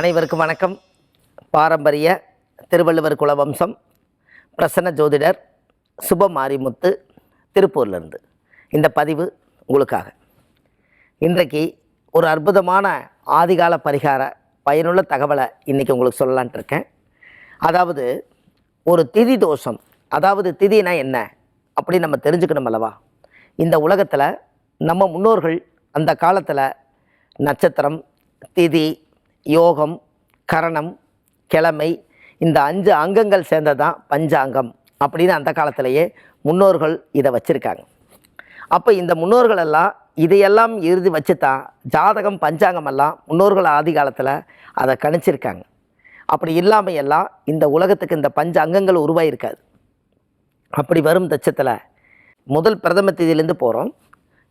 அனைவருக்கும் வணக்கம். பாரம்பரிய திருவள்ளுவர் குலவம்சம் பிரசன்ன ஜோதிடர் சுப மாரிமுத்து திருப்பூர்லேருந்து. இந்த பதிவு உங்களுக்காக. இன்றைக்கு ஒரு அற்புதமான ஆதிகால பரிகார பயனுள்ள தகவலை இன்றைக்கி உங்களுக்கு சொல்லலான்ட்டு இருக்கேன். அதாவது ஒரு திதி தோஷம் அதாவது திதினா என்ன அப்படின்னு நம்ம தெரிஞ்சுக்கணும் அல்லவா? இந்த உலகத்தில் நம்ம முன்னோர்கள் அந்த காலத்தில் நட்சத்திரம் திதி யோகம் கரணம் கிழமை இந்த அஞ்சு அங்கங்கள் சேர்ந்தது தான் பஞ்சாங்கம் அப்படின்னு அந்த காலத்திலேயே முன்னோர்கள் இதை வச்சுருக்காங்க. அப்போ இந்த முன்னோர்கள் எல்லாம் இதையெல்லாம் இறுதி வச்சு தான் ஜாதகம் பஞ்சாங்கம் எல்லாம் முன்னோர்கள் ஆதி காலத்தில் அதை கணிச்சிருக்காங்க. அப்படி இல்லாமல் எல்லாம் இந்த உலகத்துக்கு இந்த பஞ்ச அங்கங்கள் உருவாயிருக்காது. அப்படி வரும் தச்சத்தில் முதல் பிரதம திதியிலேருந்து போகிறோம்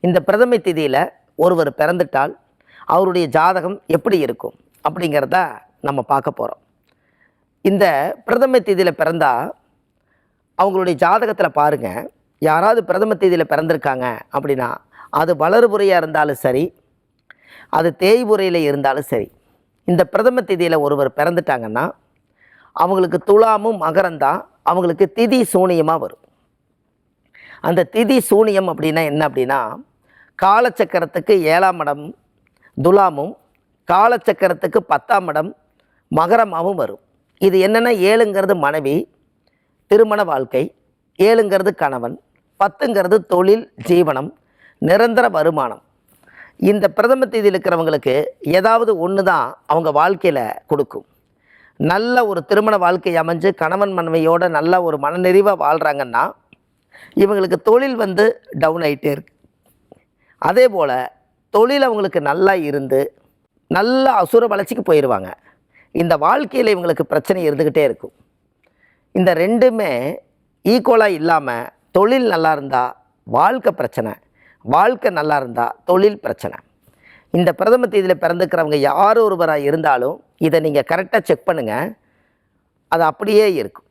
இந்த பிரதம திதியில் ஒருவர் பிறந்துட்டால் அவருடைய ஜாதகம் எப்படி இருக்கும்? அப்படிங்கிறத நம்ம பார்க்க போகிறோம் இந்த பிரதம தேதியில் பிறந்தா அவங்களுடைய ஜாதகத்தில் பாருங்கள் யாராவது பிரதம தேதியில் பிறந்திருக்காங்க அப்படின்னா அது வளர்புறையாக இருந்தாலும் சரி அது தேய்புறையில் இருந்தாலும் சரி இந்த பிரதம தேதியில் ஒருவர் பிறந்துட்டாங்கன்னா அவங்களுக்கு துலாமும் மகரந்தான் அவங்களுக்கு திதி சூனியமாக வரும். அந்த திதி சூனியம் அப்படின்னா என்ன அப்படின்னா காலச்சக்கரத்துக்கு ஏழாம் இடம் துலாமும் காலச்சக்கரத்துக்கு பத்தாம் இடம் மகரமாகவும் வரும். இது என்னென்னா ஏழுங்கிறது மனைவி திருமண வாழ்க்கை ஏழுங்கிறது கணவன் பத்துங்கிறது தொழில் ஜீவனம் நிரந்தர வருமானம். இந்த பிரதம தேதியில் இருக்கிறவங்களுக்கு ஏதாவது ஒன்று தான் அவங்க வாழ்க்கையில் கொடுக்கும். நல்ல ஒரு திருமண வாழ்க்கை அமைஞ்சு கணவன் மனைவியோட நல்ல ஒரு மனநிறைவாக வாழ்கிறாங்கன்னா இவங்களுக்கு தொழில் வந்து டவுன் ஆகிட்டே இருக்கு. அதே போல் தொழில் அவங்களுக்கு நல்லா இருந்து நல்ல அசுர வளர்ச்சிக்கு போயிடுவாங்க இந்த வாழ்க்கையில் இவங்களுக்கு பிரச்சனை இருந்துக்கிட்டே இருக்கும். இந்த ரெண்டுமே ஈக்குவலாக இல்லாமல் தொழில் நல்லா இருந்தால் வாழ்க்கை பிரச்சனை வாழ்க்கை நல்லா இருந்தால் தொழில் பிரச்சனை. இந்த பிரதம தேதியில் பிறந்துக்கிறவங்க யார் ஒருவராக இருந்தாலும் இதை நீங்கள் கரெக்டாக செக் பண்ணுங்கள் அது அப்படியே இருக்கும்.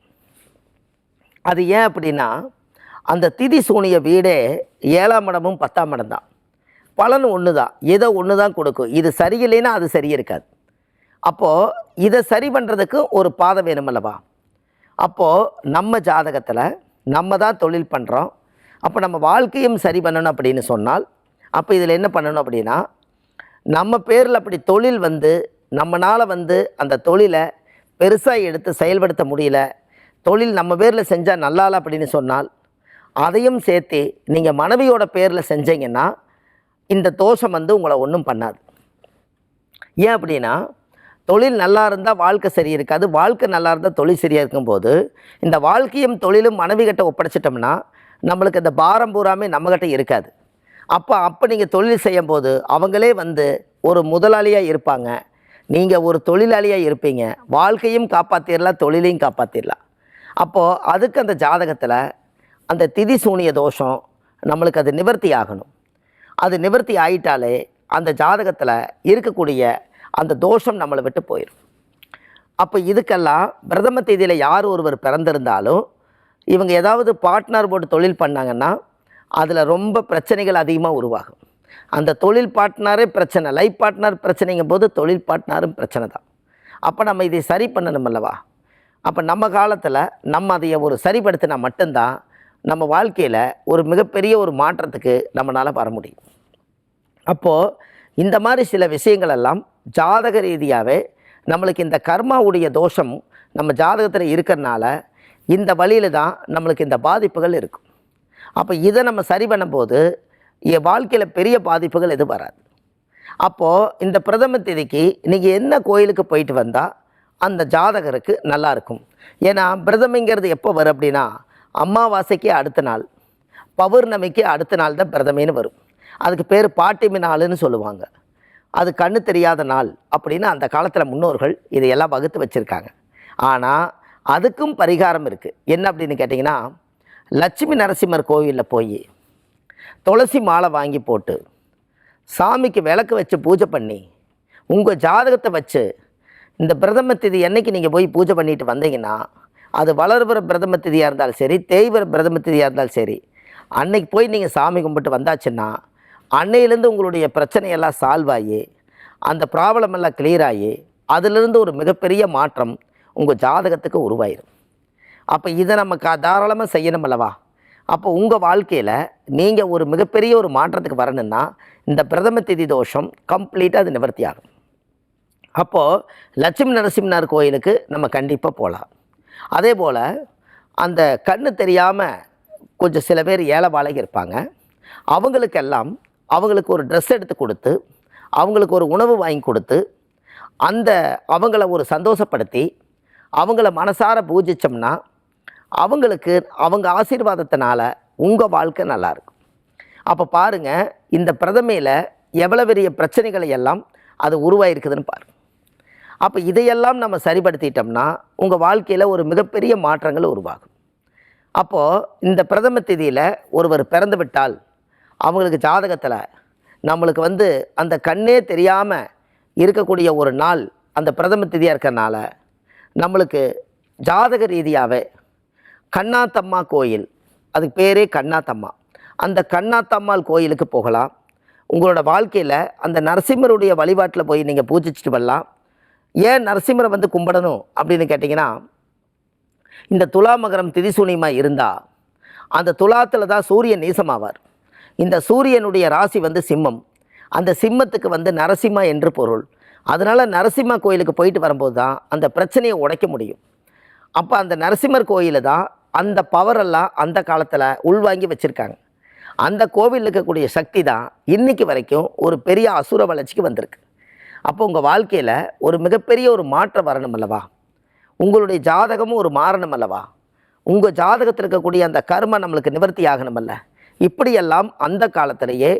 அது ஏன் அப்படின்னா அந்த திதி சூனிய வீடே ஏழாம் இடமும் பத்தாம் இடம் தான். பலன் ஒன்று தான் ஏதோ ஒன்று தான் கொடுக்கும். இது சரியில்லைன்னா அது சரி இருக்காது அப்போது இதை சரி பண்ணுறதுக்கு ஒரு பாதை வேணுமல்லவா? அப்போது நம்ம ஜாதகத்தில் நம்ம தான் தொழில் பண்ணுறோம் அப்போ நம்ம வாழ்க்கையும் சரி பண்ணணும் அப்படின்னு சொன்னால் அப்போ இதில் என்ன பண்ணணும் அப்படின்னா நம்ம பேரில் அப்படி தொழில் வந்து நம்மளால் வந்து அந்த தொழிலை பெருசாக எடுத்து செயல்படுத்த முடியல தொழில் நம்ம பேரில் செஞ்சால் நல்லால அப்படின்னு சொன்னால் அதையும் சேர்த்து நீங்கள் மனைவியோட பேரில் செஞ்சீங்கன்னா இந்த தோஷம் வந்து உங்களை ஒன்றும் பண்ணாது. ஏன் அப்படின்னா தொழில் நல்லா இருந்தால் வாழ்க்கை சரி இருக்காது. வாழ்க்கை நல்லா இருந்தால் தொழில் சரியாக இருக்கும்போது இந்த வாழ்க்கையும் தொழிலும் மனைவி கிட்ட ஒப்படைச்சிட்டோம்னா நம்மளுக்கு இந்த பாரம் பூராமே நம்மக்கிட்ட இருக்காது. அப்போ அப்போ நீங்கள் தொழில் செய்யும்போது அவங்களே வந்து ஒரு முதலாளியாக இருப்பாங்க. நீங்கள் ஒரு தொழிலாளியாக இருப்பீங்க. வாழ்க்கையும் காப்பாற்றிடலாம் தொழிலையும் காப்பாற்றிடலாம் அப்போது அதுக்கு அந்த ஜாதகத்தில் அந்த திதி சூனிய தோஷம் நம்மளுக்கு அது நிவர்த்தி ஆகணும். அது நிவர்த்தி ஆயிட்டாலே அந்த ஜாதகத்தில் இருக்கக்கூடிய அந்த தோஷம் நம்மளை விட்டு போயிடும் அப்போ இதுக்கெல்லாம் பிரதம தேதியில் யார் ஒருவர் பிறந்திருந்தாலும் இவங்க ஏதாவது பார்ட்னர் போட்டு தொழில் பண்ணாங்கன்னா அதில் ரொம்ப பிரச்சனைகள் அதிகமாக உருவாகும். அந்த தொழில் பார்ட்னரே பிரச்சனை லைஃப் பார்ட்னர் பிரச்சனைங்கும் போது தொழில் பார்ட்னரும் பிரச்சனை தான். அப்போ நம்ம இதை சரி பண்ணணும் அல்லவா? அப்போ நம்ம காலத்தில் நம்ம அதை ஒரு சரிப்படுத்தினா மட்டும்தான் நம்ம வாழ்க்கையில் ஒரு மிகப்பெரிய ஒரு மாற்றத்துக்கு நம்மளால் வர முடியும். அப்போது இந்த மாதிரி சில விஷயங்கள் எல்லாம் ஜாதக ரீதியாகவே நம்மளுக்கு இந்த கர்மாவுடைய தோஷம் நம்ம ஜாதகத்தில் இருக்கிறனால இந்த வழியில் தான் நம்மளுக்கு இந்த பாதிப்புகள் இருக்கும். அப்போ இதை நம்ம சரி பண்ணும்போது என் வாழ்க்கையில் பெரிய பாதிப்புகள் எதுவும் வராது. அப்போது இந்த பிரதம திதிக்கு நீங்கள் என்ன கோயிலுக்கு போயிட்டு வந்தால் அந்த ஜாதகருக்கு நல்லா இருக்கும். ஏன்னா பிரதமைங்கிறது எப்போ வரும் அப்படின்னா அமாவாசைக்கு அடுத்த நாள் பௌர்ணமிக்கு அடுத்த நாள் தான் பிரதமைன்னு வரும். அதுக்கு பேர் பாட்டிமி நாளுன்னு சொல்லுவாங்க. அது கண்ணு தெரியாத நாள் அப்படின்னு அந்த காலத்தில் முன்னோர்கள் இதையெல்லாம் வகுத்து வச்சுருக்காங்க. ஆனால் அதுக்கும் பரிகாரம் இருக்குது என்ன அப்படின்னு கேட்டிங்கன்னா லட்சுமி நரசிம்மர் கோவிலில் போய் துளசி மாலை வாங்கி போட்டு சாமிக்கு விளக்கு வச்சு பூஜை பண்ணி உங்கள் ஜாதகத்தை வச்சு இந்த பிரதம திதி என்றைக்கு நீங்கள் போய் பூஜை பண்ணிட்டு வந்தீங்கன்னா அது வளர்பிற பிரதம திதியாக இருந்தாலும் சரி தேய்பிற பிரதம திதியாக இருந்தாலும் சரி அன்னைக்கு போய் நீங்கள் சாமி கும்பிட்டு வந்தாச்சுன்னா அன்னையிலேருந்து உங்களுடைய பிரச்சனையெல்லாம் சால்வ் ஆகி அந்த ப்ராப்ளம் எல்லாம் கிளியர் ஆகி அதிலிருந்து ஒரு மிகப்பெரிய மாற்றம் உங்கள் ஜாதகத்துக்கு உருவாயிடும் அப்போ இதை நம்ம கா தாராளமாக செய்யணும் அல்லவா? அப்போ உங்கள் வாழ்க்கையில் நீங்கள் ஒரு மிகப்பெரிய ஒரு மாற்றத்துக்கு வரணும்னா இந்த பிரதம திதி தோஷம் கம்ப்ளீட்டாக அது நிவர்த்தி ஆகும். அப்போது லட்சுமி நரசிம்மனார் கோயிலுக்கு நம்ம கண்டிப்பாக போகலாம். அதே போல் அந்த கண்ணு தெரியாமல் கொஞ்சம் சில பேர் ஏழை வாழைக்கு இருப்பாங்க. அவங்களுக்கெல்லாம் அவங்களுக்கு ஒரு ட்ரெஸ் எடுத்து கொடுத்து அவங்களுக்கு ஒரு உணவு வாங்கி கொடுத்து அந்த அவங்கள ஒரு சந்தோஷப்படுத்தி அவங்கள மனசார பூஜிச்சோம்னா அவங்களுக்கு அவங்க ஆசீர்வாதத்தினால உங்கள் வாழ்க்கை நல்லாயிருக்கும் அப்போ பாருங்கள் இந்த பிரதமையில் எவ்வளோ பெரிய பிரச்சனைகளை எல்லாம் அது உருவாயிருக்குதுன்னு பாருங்கள் அப்போ இதையெல்லாம் நம்ம சரிப்படுத்திட்டோம்னா உங்கள் வாழ்க்கையில் ஒரு மிகப்பெரிய மாற்றங்கள் உருவாகும். அப்போது இந்த பிரதம திதியில் ஒருவர் பிறந்து விட்டால் அவங்களுக்கு ஜாதகத்தில் நம்மளுக்கு வந்து அந்த கண்ணே தெரியாமல் இருக்கக்கூடிய ஒரு நாள் அந்த பிரதம திதியாக இருக்கிறனால நம்மளுக்கு ஜாதக ரீதியாகவே கண்ணாத்தம்மா கோயில் அதுக்கு பேரே கண்ணாத்தம்மா. அந்த கண்ணாத்தம்மாள் கோயிலுக்கு போகலாம். உங்களோட வாழ்க்கையில் அந்த நரசிம்மருடைய வழிபாட்டில் போய் நீங்கள் பூஜிச்சுட்டு வரலாம். ஏன் நரசிம்மரை வந்து கும்பிடணும் அப்படின்னு கேட்டிங்கன்னா இந்த துலா மகரம் திரிசூனியமாக இருந்தால் அந்த துலாத்தில் தான் சூரியன் நீசமாவார். இந்த சூரியனுடைய ராசி வந்து சிம்மம். அந்த சிம்மத்துக்கு வந்து நரசிம்ம என்று பொருள். அதனால் நரசிம்ம கோயிலுக்கு போயிட்டு வரும்போது தான் அந்த பிரச்சனையை உடைக்க முடியும். அப்போ அந்த நரசிம்மர் கோயிலில் தான் அந்த பவரெல்லாம் அந்த காலத்தில் உள்வாங்கி வச்சுருக்காங்க. அந்த கோவிலில் இருக்கக்கூடிய சக்தி தான் இன்னைக்கு வரைக்கும் ஒரு பெரிய அசுர வளர்ச்சிக்கு வந்திருக்கு. அப்போ உங்கள் வாழ்க்கையில் ஒரு மிகப்பெரிய ஒரு மாற்றம் வரணும் அல்லவா? உங்களுடைய ஜாதகமும் ஒரு மாறணும் அல்லவா? உங்கள் ஜாதகத்தில் இருக்கக்கூடிய அந்த கர்மம் நம்மளுக்கு நிவர்த்தி ஆகணுமல்ல இப்படியெல்லாம் அந்த காலத்திலேயே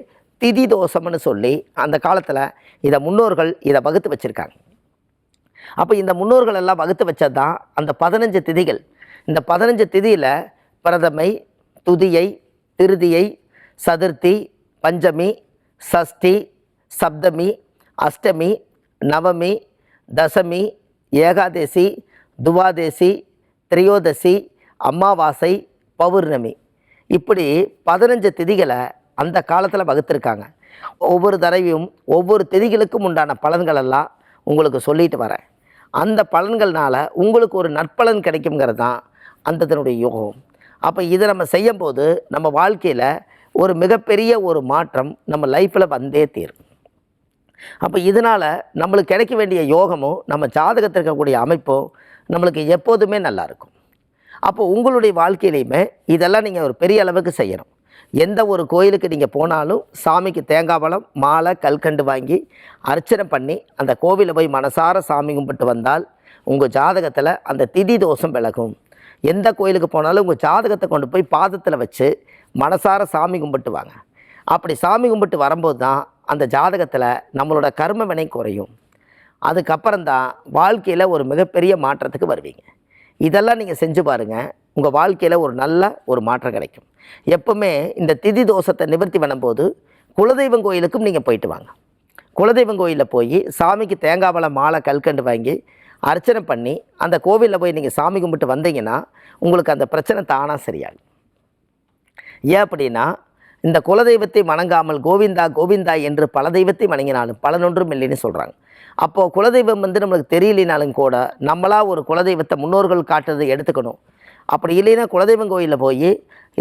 திதி தோஷம்னு சொல்லி அந்த காலத்தில் இதை முன்னோர்கள் இதை வகுத்து வச்சுருக்காங்க. அப்போ இந்த முன்னோர்கள் எல்லாம் வகுத்து வச்சது தான் அந்த பதினஞ்சு திதிகள். இந்த பதினஞ்சு திதியில் பிரதமை துதியை திருதியை சதுர்த்தி பஞ்சமி சஷ்டி சப்தமி அஷ்டமி நவமி தசமி ஏகாதசி துவாதசி திரையோதசி அமாவாசை பௌர்ணமி. இப்படி பதினஞ்சு திதிகளை அந்த காலத்தில் வகுத்திருக்காங்க. ஒவ்வொரு தடவையும் ஒவ்வொரு திதிகளுக்கும் உண்டான பலன்களெல்லாம் உங்களுக்கு சொல்லிட்டு வரேன். அந்த பலன்கள்னால உங்களுக்கு ஒரு நற்பலன் கிடைக்குங்கிறது தான் அந்ததனுடைய யோகம். அப்போ இதை நம்ம செய்யும்போது நம்ம வாழ்க்கையில் ஒரு மிகப்பெரிய ஒரு மாற்றம் நம்ம லைஃப்பில் வந்தே தீரும். அப்போ இதனால் நம்மளுக்கு கிடைக்க வேண்டிய யோகமும் நம்ம ஜாதகத்தில் இருக்கக்கூடிய அமைப்பும் நம்மளுக்கு எப்போதுமே நல்லா இருக்கும். அப்போ உங்களுடைய வாழ்க்கையிலையுமே இதெல்லாம் நீங்கள் ஒரு பெரிய அளவுக்கு செய்யணும். எந்த ஒரு கோயிலுக்கு நீங்கள் போனாலும் சாமிக்கு தேங்காய் பழம் மாலை கல்கண்டு வாங்கி அர்ச்சனை பண்ணி அந்த கோவிலை போய் மனசார சாமி கும்பிட்டு வந்தால் உங்கள் ஜாதகத்தில் அந்த திதி தோஷம் விலகும். எந்த கோயிலுக்கு போனாலும் உங்கள் ஜாதகத்தை கொண்டு போய் பாதத்தில் வச்சு மனசார சாமி கும்பிட்டு வாங்க. அப்படி சாமி கும்பிட்டு வரும்போது தான் அந்த ஜாதகத்தில் நம்மளோட கர்ம வினை குறையும். அதுக்கப்புறம் தான் வாழ்க்கையில் ஒரு மிகப்பெரிய மாற்றத்துக்கு வருவீங்க. இதெல்லாம் நீங்கள் செஞ்சு பாருங்கள் உங்கள் வாழ்க்கையில் ஒரு நல்ல ஒரு மாற்றம் கிடைக்கும். எப்பவுமே இந்த திதி தோஷத்தை நிவர்த்தி பண்ணும்போது குலதெய்வம் கோயிலுக்கும் நீங்கள் போயிட்டு வாங்க. குலதெய்வம் கோயிலில் போய் சாமிக்கு தேங்காய் பழம் மாலை கல்கண்டு வாங்கி அர்ச்சனை பண்ணி அந்த கோவிலில் போய் நீங்கள் சாமி கும்பிட்டு வந்தீங்கன்னா உங்களுக்கு அந்த பிரச்சனை தானாக சரியாகும். ஏன் அப்படின்னா இந்த குலதெய்வத்தை வணங்காமல் கோவிந்தா கோவிந்தா என்று பல தெய்வத்தை வணங்கினாலும் பலனொன்றும் இல்லைன்னு சொல்கிறாங்க அப்போது குலதெய்வம் வந்து நம்மளுக்கு தெரியலினாலும் கூட நம்மளாக ஒரு குலதெய்வத்தை முன்னோர்கள் காட்டுறதை எடுத்துக்கணும். அப்படி இல்லைன்னா குலதெய்வம் கோயிலில் போய்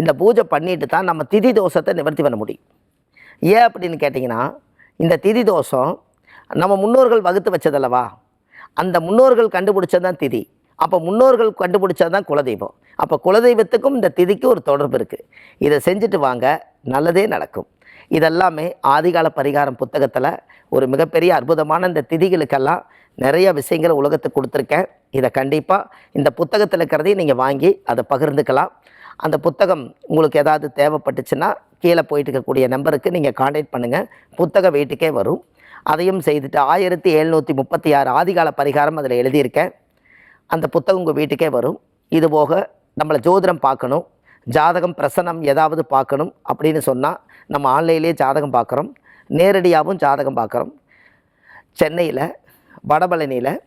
இந்த பூஜை பண்ணிட்டு தான் நம்ம திதி தோஷத்தை நிவர்த்தி பண்ண முடியும். ஏன் அப்படின்னு கேட்டிங்கன்னா இந்த திதி தோஷம் நம்ம முன்னோர்கள் வகுத்து வச்சதல்லவா? அந்த முன்னோர்கள் கண்டுபிடிச்சது தான் திதி. அப்போ முன்னோர்கள் கண்டுபிடிச்சது தான் குலதெய்வம். அப்போ குலதெய்வத்துக்கும் இந்த திதிக்கும் ஒரு தொடர்பு இருக்குது இதை செஞ்சுட்டு வாங்க நல்லதே நடக்கும். இதெல்லாமே ஆதிகால பரிகாரம் புத்தகத்தில் ஒரு மிகப்பெரிய அற்புதமான இந்த திதிகளுக்கெல்லாம் நிறைய விஷயங்களை உலகத்துக்கு கொடுத்துருக்கேன். இதை கண்டிப்பாக இந்த புத்தகத்தில் இருக்கிறதையும் நீங்கள் வாங்கி அதை பகிர்ந்துக்கலாம். அந்த புத்தகம் உங்களுக்கு ஏதாவது தேவைப்பட்டுச்சுன்னா கீழே போயிட்டு இருக்கக்கூடிய நம்பருக்கு நீங்கள் காண்டாக்ட் பண்ணுங்கள் புத்தகம் வீட்டுக்கே வரும். அதையும் செய்துட்டு ஆயிரத்தி எழுநூற்றி முப்பத்தி ஆறு ஆதிகால பரிகாரம் அதில் எழுதியிருக்கேன். அந்த புத்தகம் உங்கள் வீட்டுக்கே வரும். இது போக நம்மளை ஜோதிடம் பார்க்கணும் ஜாதகம் பிரசனம் ஏதாவது பார்க்கணும் அப்படின்னு சொன்னால் நம்ம ஆன்லைன்லேயே ஜாதகம் பார்க்குறோம் நேரடியாகவும் ஜாதகம் பார்க்குறோம். சென்னையில் வடபழனியில்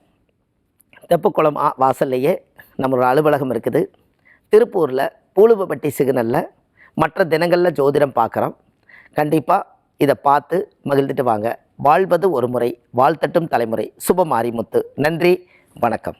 தெப்புக்குளம் ஆ- வாசல்லையே நம்மளோட அலுவலகம் இருக்குது. திருப்பூரில் பூலுவப்பட்டி சிக்னலில் மற்ற தினங்களில் ஜோதிடம் பார்க்குறோம். கண்டிப்பாக இதை பார்த்து மகிழ்ந்துட்டு வாங்க. வாழ்வது ஒரு முறை வாழ்த்தட்டும் தலைமுறை. சுப மாரிமுத்து நன்றி வணக்கம்.